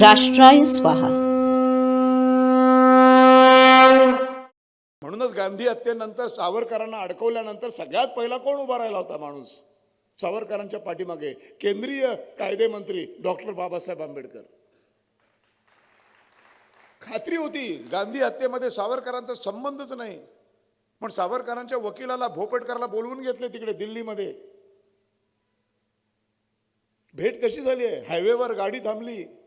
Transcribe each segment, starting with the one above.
राष्ट्राय स्वाहा. म्हणूनच गांधी हत्येनंतर सावरकरांना अडकवल्यानंतर सगळ्यात पहिला कोण उभा राहिला होता माणूस? सावरकरांच्या पाठीमागे केंद्रीय कायदे मंत्री डॉक्टर बाबासाहेब आंबेडकर. खात्री होती गांधी हत्येमध्ये सावरकरांचा संबंधच नाही. पण सावरकरांच्या वकिलाला भोपटकरला बोलवून घेतले तिकडे दिल्लीमध्ये. भेट कशी झाली आहे? हायवेवर गाडी थांबली.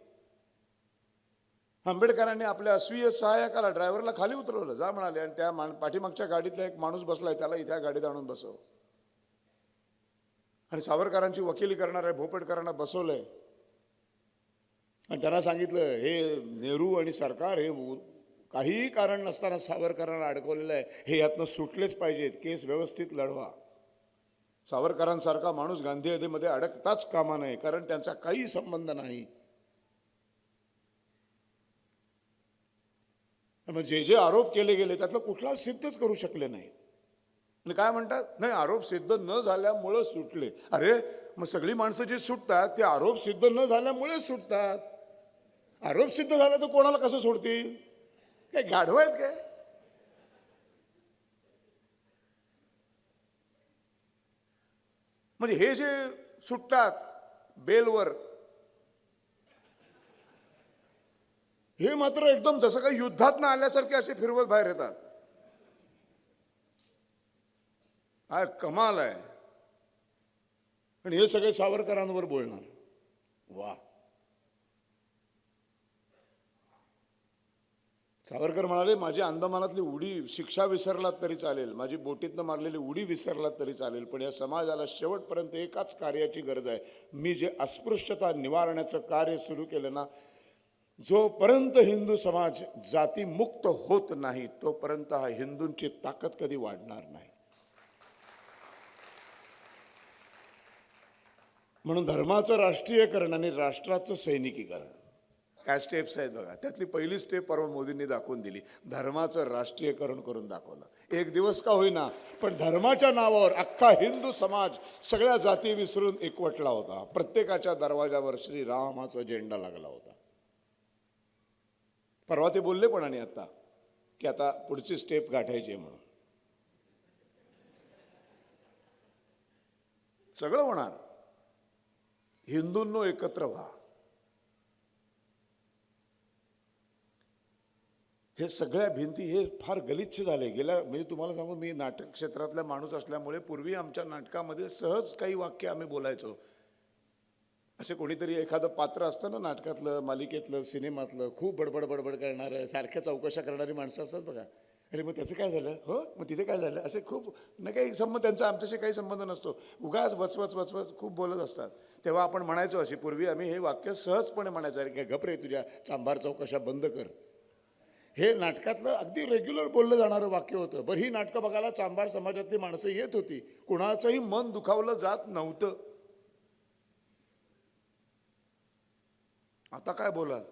आंबेडकरांनी आपल्या अस्वीय सहाय्यकाला ड्रायव्हरला खाली उतरवलं. जा म्हणाले आणि त्या मान पाठीमागच्या गाडीतला एक माणूस बसलाय त्याला इथ्या गाडीत आणून बसव. आणि सावरकरांची वकिली करणाऱ्या भोपटकरांना बसवलंय. आणि त्यांना सांगितलं हे नेहरू आणि सरकार हे काहीही कारण नसताना सावरकरांना अडकवलेलं आहे. हे यातनं सुटलेच पाहिजेत. केस व्यवस्थित लढवा. सावरकरांसारखा माणूस गांधी अधेमध्ये अडकताच कामा नये कारण त्यांचा काही संबंध नाही. मग जे जे आरोप केले गेले त्यातलं कुठला सिद्धच करू शकले नाही. आणि काय म्हणतात? नाही आरोप सिद्ध न झाल्यामुळं सुटले. अरे मग सगळी माणसं जी सुटतात ते आरोप सिद्ध न झाल्यामुळेच सुटतात. आरोप सिद्ध झाला तर कोणाला कसं सोडतील? काय गाढव आहेत काय? म्हणजे हे जे सुटतात बेलवर हे मात्र एकदम जसं काही युद्धात ना आल्यासारखे असे फिरवत बाहेर येतात. हा कमाल आहे. आणि हे सगळे सावरकरांवर बोलणार. वा. सावरकर म्हणाले माझी अंदमानातली उडी शिक्षा विसरलात तरी चालेल. माझी बोटीतनं मारलेली उडी विसरलात तरी चालेल. पण या समाजाला शेवटपर्यंत एकाच कार्याची गरज आहे. मी जे अस्पृश्यता निवारण्याचं कार्य सुरू केलं ना जोपर्यंत हिंदू समाज जातीमुक्त होत नाही तोपर्यंत हा हिंदूंची ताकद कधी वाढणार नाही. म्हणून धर्माचं राष्ट्रीयकरण आणि राष्ट्राचं सैनिकीकरण. काय स्टेप्स आहेत बघा. त्यातली पहिली स्टेप परवा मोदींनी दाखवून दिली. धर्माचं राष्ट्रीयकरण करून दाखवलं. एक दिवस का होईना पण धर्माच्या नावावर अख्खा हिंदू समाज सगळ्या जाती विसरून एकवटला होता. प्रत्येकाच्या दरवाजावर श्रीरामाचा झेंडा लागला होता. परवा ते बोलले पण आणि आता? की आता पुढची स्टेप गाठायची आहे म्हणून. सगळं होणार. हिंदूंनो एकत्र व्हा. हे सगळ्या भिंती हे फार गलिच्छ झाले. गेल्या म्हणजे तुम्हाला सांगू मी नाटक क्षेत्रातला माणूस असल्यामुळे पूर्वी आमच्या नाटकामध्ये सहज काही वाक्य आम्ही बोलायचो. असे कोणीतरी एखादं पात्र असतं ना नाटकातलं मालिकेतलं सिनेमातलं खूप बडबड बडबड करणारं सारख्या चौकशा करणारी माणसं असतात बघा. अरे मग त्याचं काय झालं? हो मग तिथे काय झालं? असे खूप न काही संबंध त्यांचा आमच्याशी काही संबंध नसतो. उगाच वचवच वचवच खूप बोलत असतात. तेव्हा आपण म्हणायचो अशी पूर्वी आम्ही हे वाक्य सहजपणे म्हणायचं अरे काय घपरे तुझ्या चांभार चौकशा बंद कर. हे नाटकातलं अगदी रेग्युलर बोललं जाणारं वाक्य होतं. बरं ही नाटकं बघायला चांभार समाजातली माणसं येत होती. कुणाचंही मन दुखावलं जात नव्हतं. आता काय बोलाल?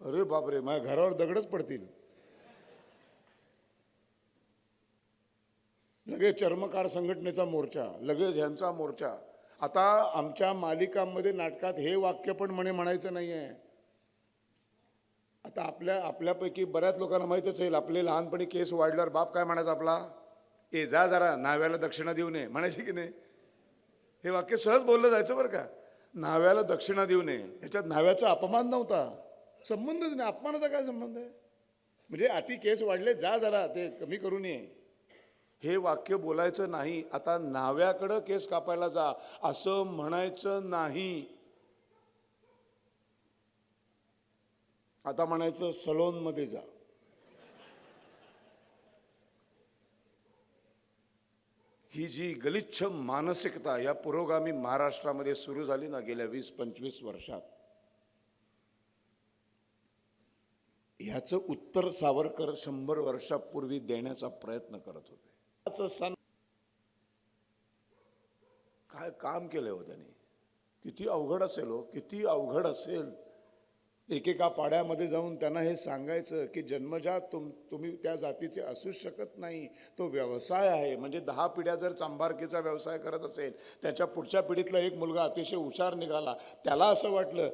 अरे बापरे माझ्या घरावर दगडच पडतील. लगेच चर्मकार संघटनेचा मोर्चा लगेच ह्यांचा मोर्चा. आता आमच्या मालिकांमध्ये नाटकात हे वाक्य पण म्हणे म्हणायचं नाही आहे आता आपल्या आपल्यापैकी बऱ्याच लोकांना माहीतच येईल आपले लहानपणी केस वाढल्यावर बाप काय म्हणायचा आपला? ए जा जरा नाव्याला दक्षिणा देऊ नये म्हणायची की नाही? हे वाक्य सहज बोललं जायचं बरं का? न्हाव्याला दक्षिणा देऊ नये. ह्याच्यात न्हाव्याचा अपमान नव्हता. संबंधच नाही. अपमानाचा काय संबंध आहे? म्हणजे अति केस वाढले जा जरा ते कमी करू नये. हे वाक्य बोलायचं नाही. आता न्हाव्याकडं केस कापायला जा. असं म्हणायचं नाही. आता म्हणायचं सलोनमध्ये जा. ही जी गलिच्छ मानसिकता या पुरोगामी महाराष्ट्रामध्ये सुरू झाली ना गेल्या वीस पंचवीस वर्षात ह्याचं उत्तर सावरकर शंभर वर्षापूर्वी देण्याचा प्रयत्न करत होते. सण काय काम केलं हो त्यांनी? किती अवघड असेल हो किती अवघड असेल. एकेका पाड्यामध्ये जाऊन त्यांना हे सांगायचं की जन्मजात तुम तुम्ही त्या जातीचे असूच शकत नाही. तो व्यवसाय आहे. म्हणजे दहा पिढ्या जर चांभारकीचा व्यवसाय करत असेल त्याच्या पुढच्या पिढीतला एक मुलगा अतिशय हुशार निघाला त्याला असं वाटलं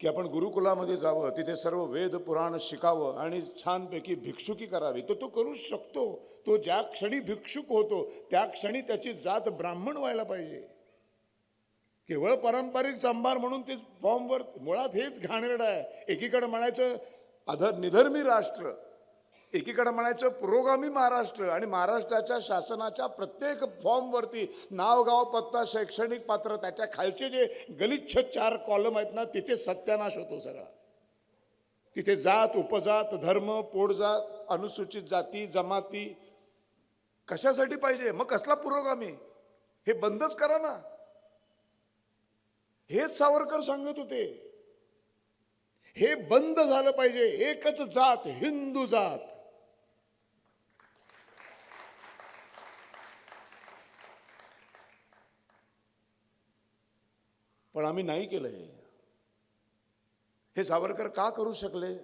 की आपण गुरुकुलामध्ये जावं तिथे सर्व वेद पुराण शिकावं आणि छानपैकी भिक्षुकी करावी. तर तो करू शकतो. तो ज्या क्षणी भिक्षुक होतो त्या क्षणी त्याची जात ब्राह्मण व्हायला पाहिजे. केवळ पारंपरिक चांभार म्हणून ते फॉर्मवर मुळात हेच घाणेरडं आहे. एकीकडे म्हणायचं अधर निधर्मी राष्ट्र एकीकडे म्हणायचं पुरोगामी महाराष्ट्र आणि महाराष्ट्राच्या शासनाच्या प्रत्येक फॉर्मवरती नाव गाव पत्ता शैक्षणिक पात्र त्याच्या खालचे जे गलिच्छ चार कॉलम आहेत ना तिथे सत्यानाश होतो सगळा. तिथे जात उपजात धर्म पोटजात अनुसूचित जाती जमाती कशासाठी पाहिजे? मग कसला पुरोगामी? हे बंदच करा ना. हेच सावरकर सांगत होते हे बंद झालं पाहिजे एकच जात हिंदू जात. पण आम्ही नाही केलं हे सावरकर का करू शकले?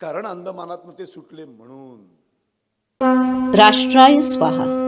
कारण अंदमानातनं ते सुटले म्हणून. राष्ट्राय स्वाहा.